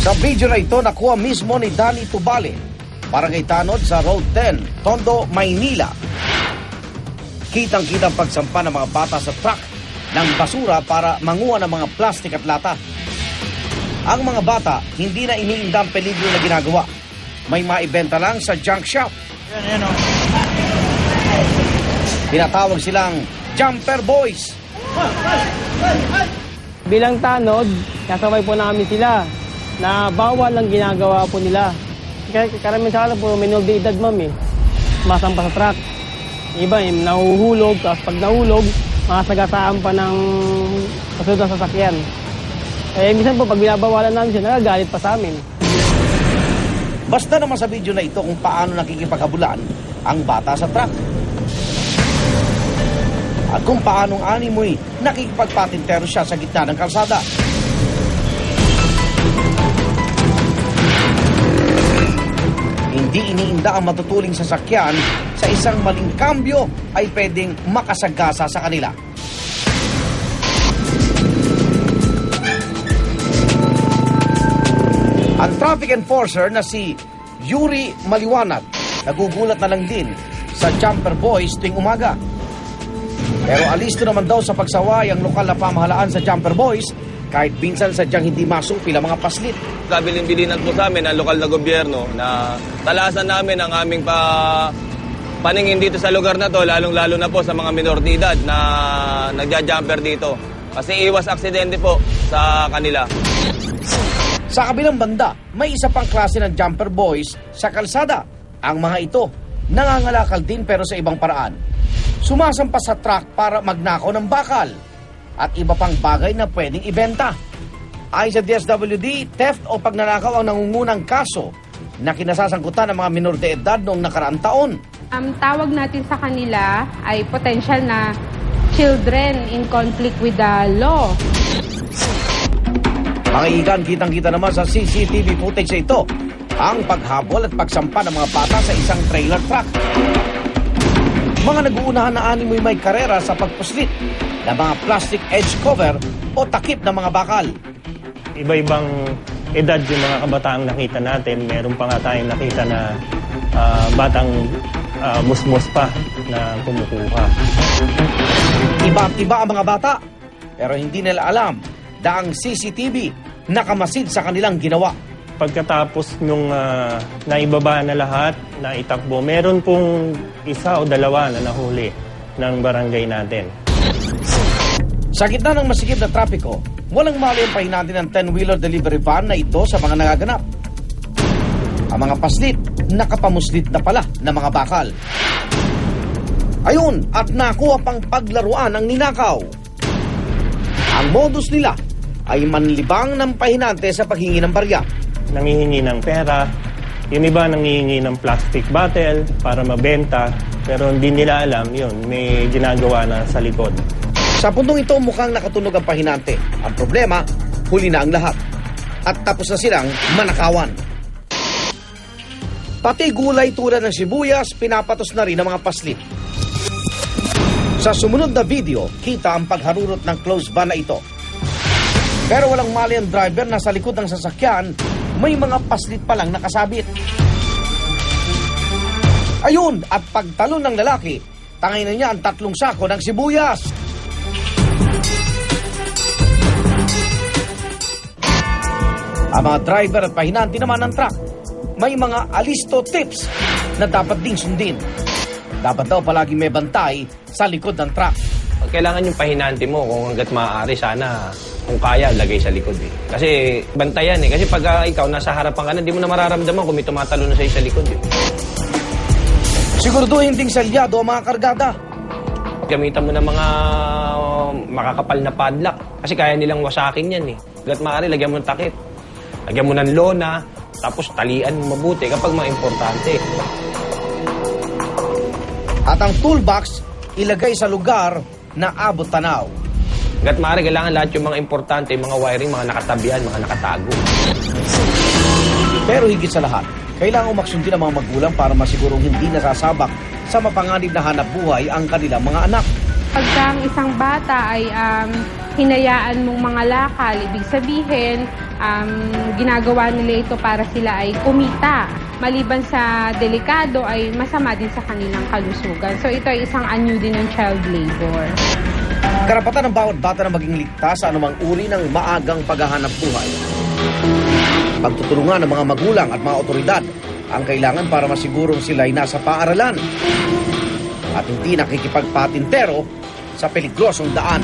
video na ito nakuha mismo ni Danny Tubale, barangay Tanod sa Road 10, Tondo, Maynila. Kitang-kitang pagsampa ng mga bata sa truck ng basura para manguha ng mga plastik at lata. Ang mga bata hindi na iniinda ang peligro na ginagawa. May maibenta lang sa junk shop. Yan, yan o. Tinatawag silang Jumper Boys. Bilang tanod, kasabay po namin sila na bawal ang ginagawa po nila. Karamihan sa po, minor de edad ma'am eh. Masampa sa truck. Iba eh, nahuhulog, tapos pag nahulog, masagasaan pa ng kasunod ng sasakyan. Eh, minsan po, pag binabawalan namin siya, nagagalit pa sa amin. Basta naman sa video na ito kung paano nakikipaghabulan ang bata sa truck. At kung paanong animoy nakikipagpatintero siya sa gitna ng kalsada. Hindi iniinda ang matutuling sasakyan sa isang maling kambyo ay pwedeng makasagasa sa kanila. Ang traffic enforcer na si Yuri Maliwanag nagugulat na lang din sa Jumper Boys tuwing umaga. Pero alisto naman daw sa pagsaway ang lokal na pamahalaan sa Jumper Boys kahit minsan sadyang hindi masupil ang mga paslit. Kabilin-bilinan po sa amin ang lokal na gobyerno na talasan namin ang aming pa paningin dito sa lugar na to, lalong-lalo na po sa mga minor de edad na nagja-jumper dito. Kasi iwas aksidente po sa kanila. Sa kabilang banda, may isa pang klase ng Jumper Boys sa kalsada. Ang mga ito, nangangalakal din pero sa ibang paraan. Sumasampa sa truck para magnakaw ng bakal at iba pang bagay na pwedeng ibenta. Ayon sa DSWD, theft o pagnanakaw ang nangungunang kaso na kinasasangkutan ng mga minor de edad noong nakaraang taon. Ang tawag natin sa kanila ay potential na children in conflict with the law. Mga igan, kitang-kita naman sa CCTV footage ito ang paghabol at pagsampa ng mga bata sa isang trailer truck. Mga nag-uunahan na animoy may karera sa pagpuslit ng mga plastic edge cover o takip ng mga bakal. Iba-ibang edad yung mga kabataang nakita natin. Meron pa nga tayong nakita na ah, batang ah, musmos pa na kumukuha. Iba at iba ang mga bata, pero hindi nila alam na ang CCTV nakamasid sa kanilang ginawa. Pagkatapos nung ah, naibaba na lahat, na itakbo, meron pong isa o dalawa na nahuli ng barangay natin. Sa gitna ng masikip na trapiko, walang mali ang pahinantin ng 10-wheeler delivery van na ito sa mga nagaganap. Ang mga paslit, nakapamuslit na pala ng mga bakal. Ayun, at nakuha pang paglaruan ng ninakaw. Ang modus nila ay manlibang ng pahinante sa paghingi ng barya. Nangihingi ng pera, yung iba nangihingi ng plastic bottle para mabenta, pero hindi nila alam yun, may ginagawa na sa likod. Sa puntong ito mukhang nakatunog ang pahinante. Ang problema, huli na ang lahat. At tapos na silang manakawan. Pati gulay tulad ng sibuyas, pinapatos na rin ng mga paslit. Sa sumunod na video, kita ang pagharurot ng close van na ito. Pero walang mali ang driver na sa likod ng sasakyan, may mga paslit pa lang nakasabit. Ayun, at pagtalon ng lalaki, tangay na niya ang tatlong sako ng sibuyas. Ang mga driver at pahinanti naman ng truck, may mga alisto tips na dapat ding sundin. Dapat daw palagi may bantay sa likod ng truck. Kailangan yung pahinante mo kung hanggat maaari sana kung kaya, lagay sa likod eh. Kasi bantayan eh. Kasi pag ah, ikaw nasa harapan ka na, di mo na mararamdaman kung may tumatalo na sa'yo sa likod eh. Siguraduhin ding salyado ang mga kargada. Gamitan mo ng mga uh, makakapal na padlock. Kasi kaya nilang wasakin yan eh. Hanggat maaari, lagyan mo ng takip. Lagyan mo ng lona, tapos talian mo mabuti kapag mga importante. At ang toolbox, ilagay sa lugar na abot tanaw. Hanggat maaari, kailangan lahat yung mga importante, yung mga wiring, mga nakatabihan, mga nakatago. Pero higit sa lahat, kailangan umaksundin ang mga magulang para masigurong hindi nasasabak sa mapanganib na hanap buhay ang kanilang mga anak. Pagka ang isang bata ay um, hinayaan mong mga lakal. Ibig sabihin, um, ginagawa nila ito para sila ay kumita. Maliban sa delikado ay masama din sa kanilang kalusugan. So ito ay isang anyo din ng child labor. Karapatan ng bawat bata na maging ligtas sa anumang uri ng maagang paghahanap buhay. Pagtutulungan ng mga magulang at mga otoridad ang kailangan para masigurong sila ay nasa paaralan at hindi nakikipagpatintero sa peligrosong daan.